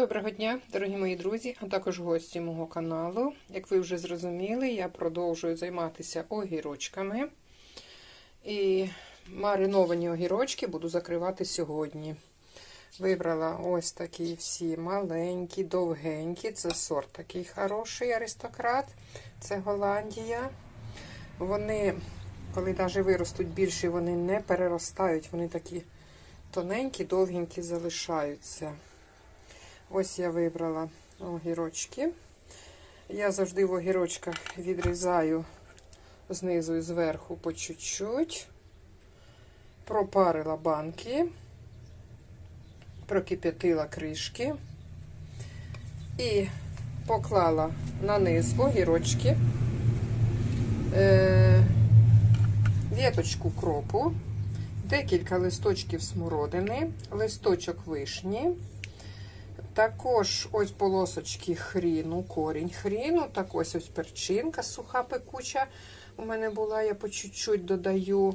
Доброго дня, дорогі мої друзі, а також гості мого каналу. Як ви вже зрозуміли, я продовжую займатися огірочками. І мариновані огірочки буду закривати сьогодні. Вибрала ось такі всі маленькі, довгенькі. Це сорт такий хороший аристократ. Це Голландія. Вони, коли навіть виростуть більше, вони не переростають. Вони такі тоненькі, довгенькі залишаються. Ось я вибрала огірочки. Я завжди в огірочках відрізаю знизу і зверху по чуть-чуть. Пропарила банки, прокип'ятила кришки і поклала на низ огірочки, е, віточку кропу, декілька листочків смородини, листочок вишні. Також ось полосочки хріну, корінь хріну, так ось ось перчинка суха пекуча. У мене була, я по чуть-чуть додаю.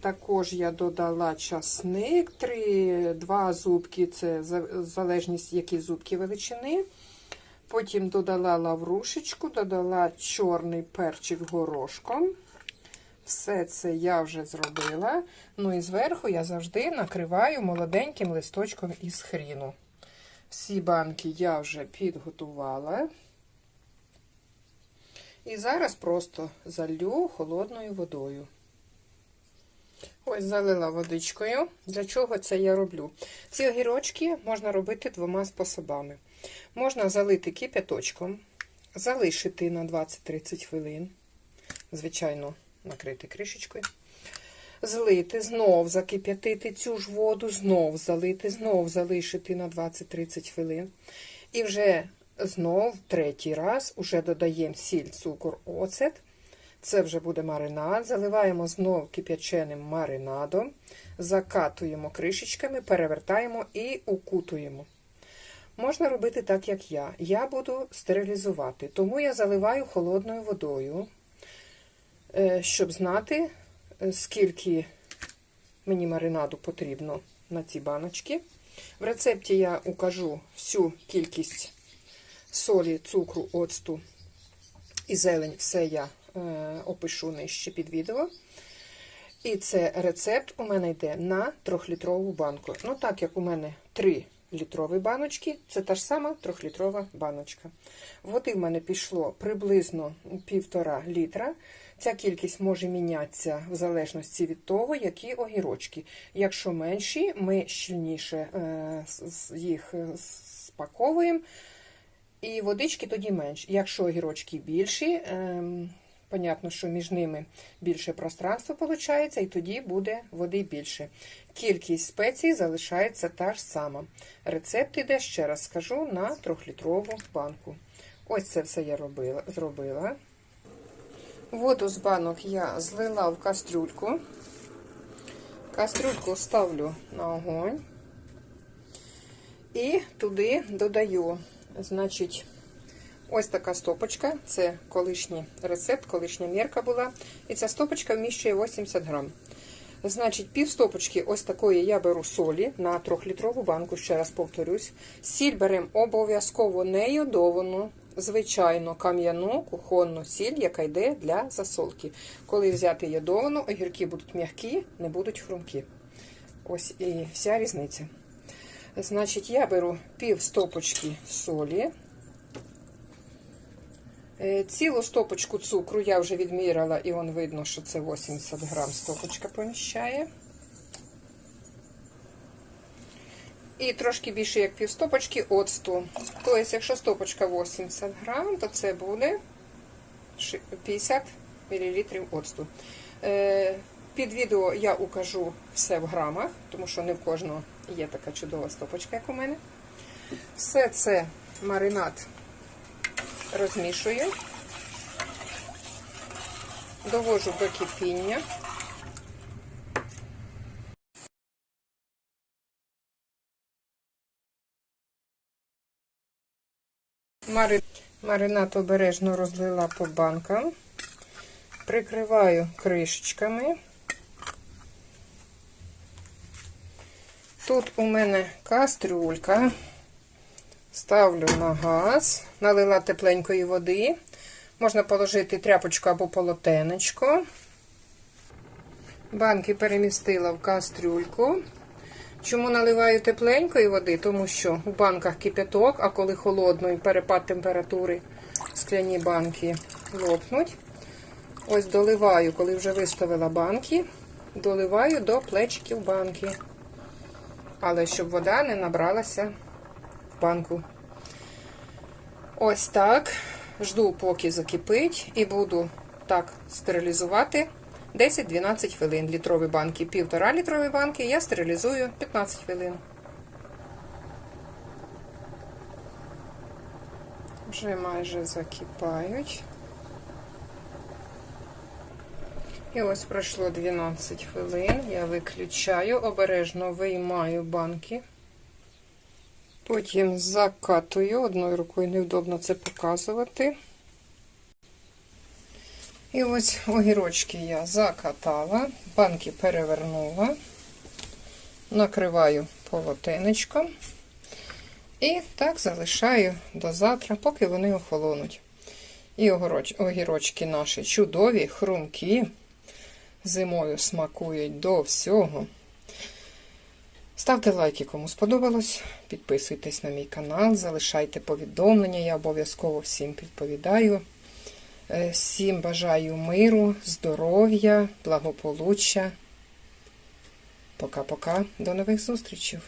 Також я додала часник, 3, 2 зубки, це залежність, які зубки величини. Потім додала лаврушечку, додала чорний перчик горошком. Все це я вже зробила. Ну і зверху я завжди накриваю молоденьким листочком із хріну. Всі банки я вже підготувала. І зараз просто залью холодною водою. Ось залила водичкою. Для чого це я роблю? Ці огірочки можна робити двома способами. Можна залити кип'яточком, залишити на 20-30 хвилин. Звичайно, накрити кришечкою злити, знов закип'ятити цю ж воду, знов залити, знов залишити на 20-30 хвилин. І вже знов третій раз уже додаємо сіль, цукор, оцет. Це вже буде маринад. Заливаємо знов кип'яченим маринадом, закатуємо кришечками, перевертаємо і укутуємо. Можна робити так, як я. Я буду стерилізувати, тому я заливаю холодною водою, е, щоб знати, скільки мені маринаду потрібно на ці баночки. В рецепті я укажу всю кількість солі, цукру, оцту і зелень, все я е, опишу нижче під відео. І це рецепт у мене йде на 3-літрову банку. Ну, так як у мене 3 літрові баночки, це та ж сама 3-літрова баночка. Води в мене пішло приблизно півтора літра. Ця кількість може мінятися в залежності від того, які огірочки. Якщо менші, ми щільніше е, їх спаковуємо, і водички тоді менш. Якщо огірочки більші, ем, понятно, що між ними більше пространства виходить, і тоді буде води більше. Кількість спецій залишається та ж сама. Рецепт іде, ще раз скажу, на 3-літрову банку. Ось це все я робила, зробила. Воду з банок я злила в кастрюльку. Кастрюльку ставлю на огонь і туди додаю, значить, ось така стопочка. Це колишній рецепт, колишня мірка була. І ця стопочка вміщує 80 грам. Значить, пів стопочки ось такої я беру солі на 3-літрову банку, ще раз повторюсь. Сіль беремо обов'язково не йодовану, звичайно, кам'яну кухонну сіль, яка йде для засолки. Коли взяти ядовану, огірки будуть м'які, не будуть хрумкі. Ось і вся різниця. Значить, я беру пів стопочки солі. Е, цілу стопочку цукру я вже відміряла, і вон видно, що це 80 грам стопочка поміщає. І трошки більше, як пів стопочки, оцту. Тобто, якщо стопочка 80 грам, то це буде 50 мл оцту. Е, під відео я укажу все в грамах, тому що не в кожного є така чудова стопочка, як у мене. Все це маринад розмішую, довожу до кипіння. Маринад обережно розлила по банкам, прикриваю кришечками. Тут у мене кастрюлька. Ставлю на газ, налила тепленької води. Можна положити тряпочку або полотенечко. Банки перемістила в кастрюльку. Чому наливаю тепленької води? Тому що у банках кипяток, а коли холодної перепад температури скляні банки лопнуть. Ось доливаю, коли вже виставила банки, доливаю до плечиків банки. Але щоб вода не набралася банку. Ось так. Жду, поки закипить, і буду так стерилізувати 10-12 хвилин. Літрові банки, півтора літрові банки, я стерилізую 15 хвилин. Вже майже закипають. І ось пройшло 12 хвилин. Я виключаю, обережно виймаю банки. Потім закатую. Одною рукою невдобно це показувати. І ось огірочки я закатала, банки перевернула, накриваю полотенечком. І так залишаю до завтра, поки вони охолонуть. І огірочки наші чудові, хрумкі, зимою смакують до всього. Ставте лайки, кому сподобалось. Підписуйтесь на мій канал, залишайте повідомлення, я обов'язково всім відповідаю. Всім бажаю миру, здоров'я, благополуччя. Пока-пока, до нових зустрічей!